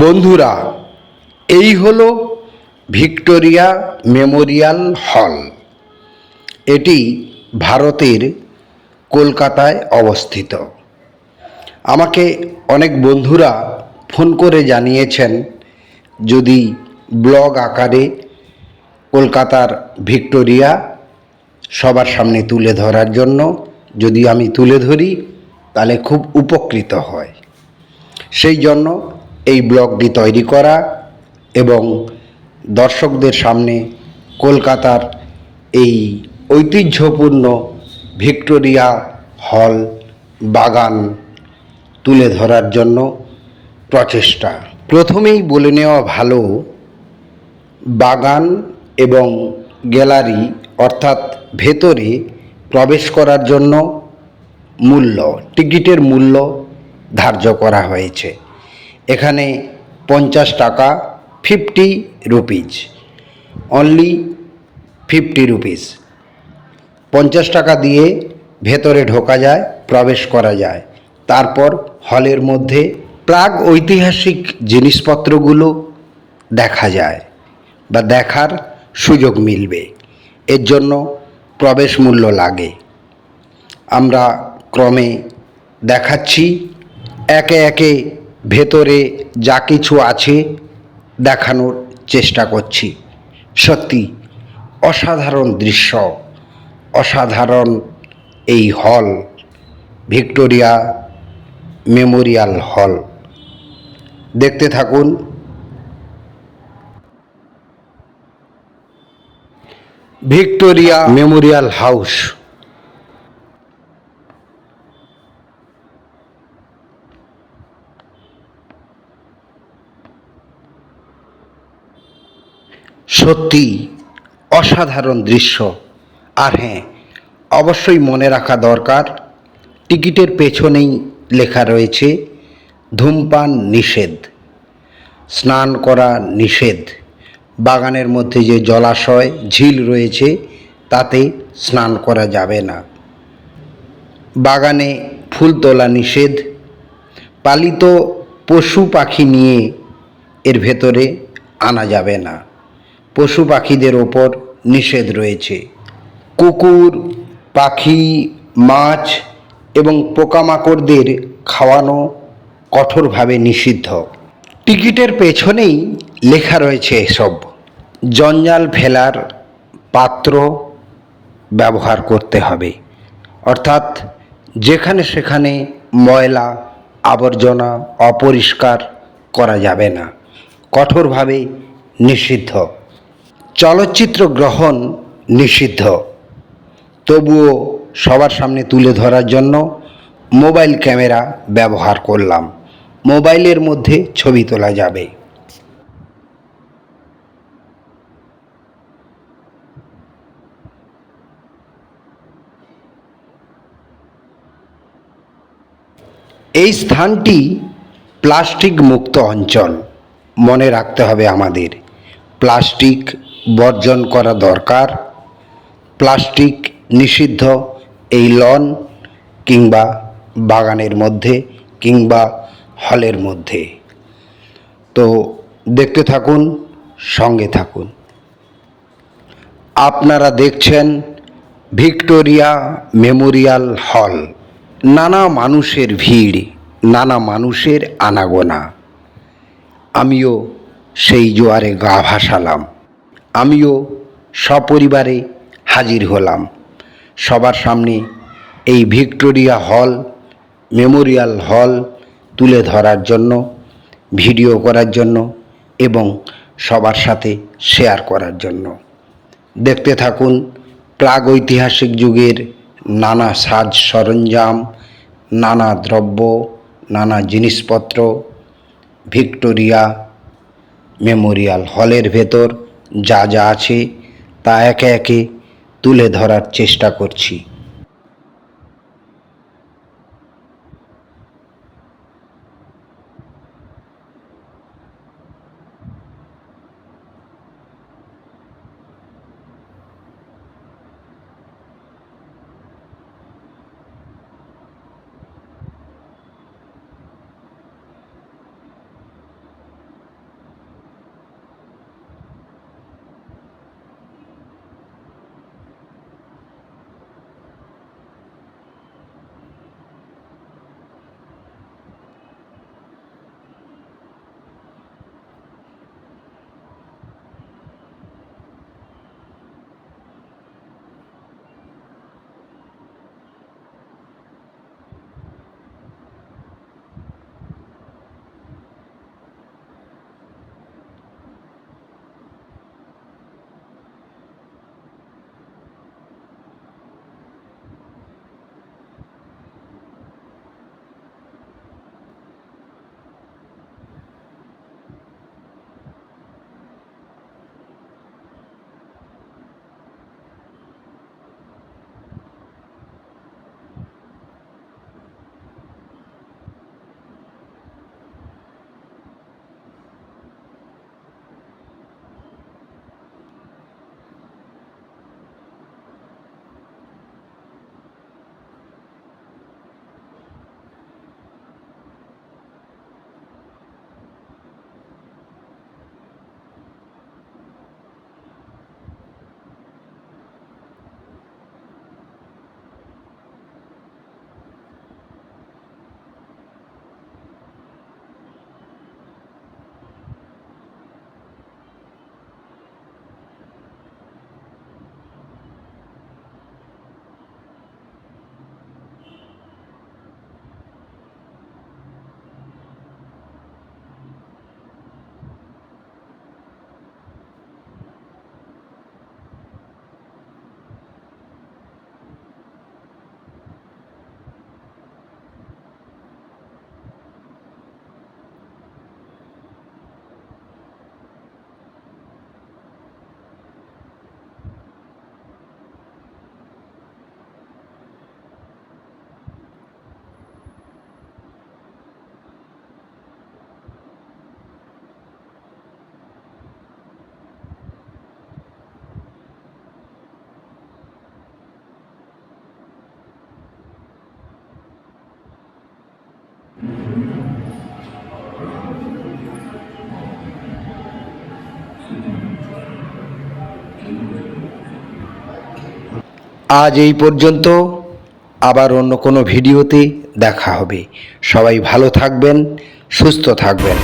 বন্ধুরা, এই হলো ভিক্টোরিয়া মেমোরিয়াল হল। এটি ভারতের কলকাতায় অবস্থিত। আমাকে অনেক বন্ধুরা ফোন করে জানিয়েছেন, যদি ব্লগ আকারে কলকাতার ভিক্টোরিয়া সবার সামনে তুলে ধরার জন্য যদি আমি তুলে ধরি, তাহলে খুব উপকৃত হয়। সেই জন্য এই ব্লগটি তৈরি করা এবং দর্শকদের সামনে কলকাতার এই ঐতিহ্যপূর্ণ ভিক্টোরিয়া হল বাগান তুলে ধরার জন্য প্রচেষ্টা। প্রথমেই বলে নেওয়া ভালো, বাগান এবং গ্যালারি অর্থাৎ ভেতরে প্রবেশ করার জন্য মূল্য, টিকিটের মূল্য ধার্য করা হয়েছে। এখানে পঞ্চাশ টাকা fifty rupees only fifty rupees পঞ্চাশ টাকা দিয়ে ভেতরে ঢোকা যায়, প্রবেশ করা যায়। তারপর হলের মধ্যে প্রাগ ঐতিহাসিক জিনিসপত্রগুলো দেখা যায় বা দেখার সুযোগ মিলবে। এর জন্য প্রবেশ মূল্য লাগে। আমরা ক্রমে দেখাচ্ছি, একে একে ভেতরে যা কিছু আছে দেখানোর চেষ্টা করছি। সত্যি অসাধারণ দৃশ্য, অসাধারণ এই হল, ভিক্টোরিয়া মেমোরিয়াল হল। দেখতে থাকুন। Victoria Memorial House. সত্যি অসাধারণ দৃশ্য। আর হ্যাঁ অবশ্যই মনে রাখা দরকার, টিকিটের পেছনেই লেখা রয়েছে, ধূমপান নিষেধ। স্নান করা নিষেধ। বাগানের মধ্যে যে জলাশয়, ঝিল রয়েছে, তাতে স্নান করা যাবে না। বাগানে ফুল তোলা নিষেধ। পালিত পশু পাখি নিয়ে এর ভেতরে আনা যাবে না। পশু পাখিদের ওপর নিষেধ রয়েছে। কুকুর, পাখি, মাছ এবং পোকামাকড়দের খাওয়ানো কঠোরভাবে নিষিদ্ধ। টিকিটের পেছনেই লেখা রয়েছে এসব। জঞ্জাল ফেলার পাত্র ব্যবহার করতে হবে। অর্থাৎ যেখানে সেখানে ময়লা, আবর্জনা অপরিষ্কার করা যাবে না। কঠোরভাবে নিষিদ্ধ। চলচ্চিত্র গ্রহণ নিষিদ্ধ। তবুও সবার সামনে তুলে ধরার জন্য মোবাইল ক্যামেরা ব্যবহার করলাম। মোবাইলের মধ্যে ছবি তোলা যাবে। এই স্থানটি প্লাস্টিক মুক্ত অঞ্চল। মনে রাখতে হবে আমাদের। প্লাস্টিক বর্জন করা দরকার। প্লাস্টিক নিষিদ্ধ এই লন কিংবা বাগানের মধ্যে কিংবা হলের মধ্যে। তো দেখতে থাকুন, সঙ্গে থাকুন। আপনারা দেখছেন ভিক্টোরিয়া মেমোরিয়াল হল। নানা মানুষের ভিড়, নানা মানুষের আনাগোনা। আমিও সেই জোয়ারে গা ভাসালাম। আমিও সপরিবারে হাজির হলাম। সবার সামনে এই ভিক্টোরিয়া হল, মেমোরিয়াল হল তুলে ধরার জন্য, ভিডিও করার জন্য এবং সবার সাথে শেয়ার করার জন্য। দেখতে থাকুন প্রাগৈতিহাসিক যুগের নানা সাজ সরঞ্জাম, নানা দ্রব্য, নানা জিনিসপত্র, ভিক্টোরিয়া মেমোরিয়াল হলের ভেতর যা যা আছে তা একে একে তুলে ধরার চেষ্টা করছি। আজ এই পর্যন্ত। আবার অন্য কোনো ভিডিওতে দেখা হবে। সবাই ভালো থাকবেন সুস্থ থাকবেন।